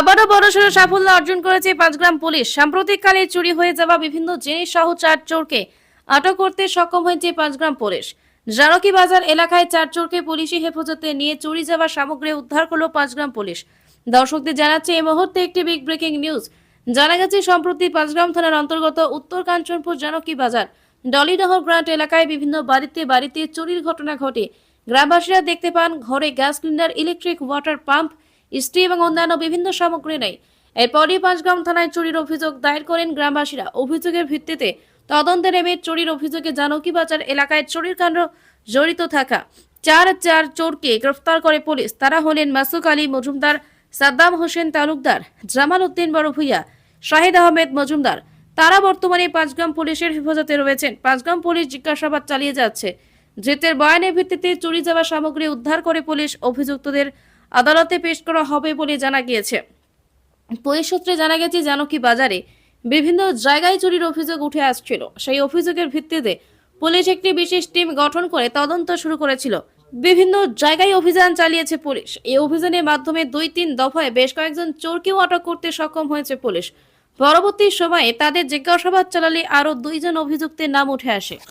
আবারও বড়সড় সাফল্য অর্জন করেছে পাঁচগ্রাম পুলিশ। সাম্প্রতিককালে চুরি হয়ে যাওয়া বিভিন্ন জিনিস সহ চার চোরকে আটক করতে সক্ষম হয়েছে পাঁচগ্রাম পুলিশ। জানকী বাজার এলাকায় চার চোরকে পুলিশি হেফাজতে নিয়ে চুরি যাওয়া সামগ্রী উদ্ধার করল পাঁচগ্রাম পুলিশ। দর্শকদের জানাচ্ছে এই মুহূর্তে একটি বিগ ব্রেকিং নিউজ জানা গেছে, সম্প্রতি পাঁচগ্রাম থানার অন্তর্গত উত্তর কাঞ্চনপুর জানকী বাজার ডলিডহর গ্রান্ট এলাকায় বিভিন্ন বাড়িতে বাড়িতে চুরির ঘটনা ঘটে। গ্রামবাসীরা দেখতে পান, ঘরে gas cylinder, electric water pump স্ত্রী এবং অন্যান্য বিভিন্ন সামগ্রী নেই এরপরই পাঁচগ্রাম থানায় চুরির অভিযোগ দায়ের করেন গ্রামবাসীরা। অভিযোগের ভিত্তিতে তদন্তে নেমে চুরির অভিযোগে জানকী বাজার এলাকায় চুরির কাণ্ড জড়িত থাকা চার চার চোরকে গ্রেফতার করে পুলিশ। তারা হলেন মাসুক আলী মজুমদার, সাদ্দাম হোসেন তালুকদার, জামাল উদ্দিন বড় ভূঁইয়া শাহিদ আহমেদ মজুমদার। তারা বর্তমানে পাঁচগ্রাম পুলিশের হেফাজতে রয়েছেন। পাঁচগ্রাম পুলিশ জিজ্ঞাসাবাদ চালিয়ে যাচ্ছে। ধৃতের বয়ানের ভিত্তিতে চুরি যাওয়া সামগ্রী উদ্ধার করে পুলিশ অভিযুক্তদের আদালতে পেশ করা হবে বলে জানা গিয়েছে। পুলিশ সূত্রে জানা গেছে, জানকী বাজারে বিভিন্ন জায়গায় চুরির অভিযোগ উঠে আসছিল। সেই অভিযোগের ভিত্তিতে পুলিশ একটি বিশেষ টিম গঠন করে তদন্ত শুরু করেছিল। বিভিন্ন জায়গায় অভিযান চালিয়েছে পুলিশ। এই অভিযানের মাধ্যমে দুই তিন দফায় বেশ কয়েকজন চোরকেও আটক করতে সক্ষম হয়েছে পুলিশ। পরবর্তী সময়ে তাদের জিজ্ঞাসাবাদ চালালে আরও দুইজন অভিযুক্তের নাম উঠে আসে।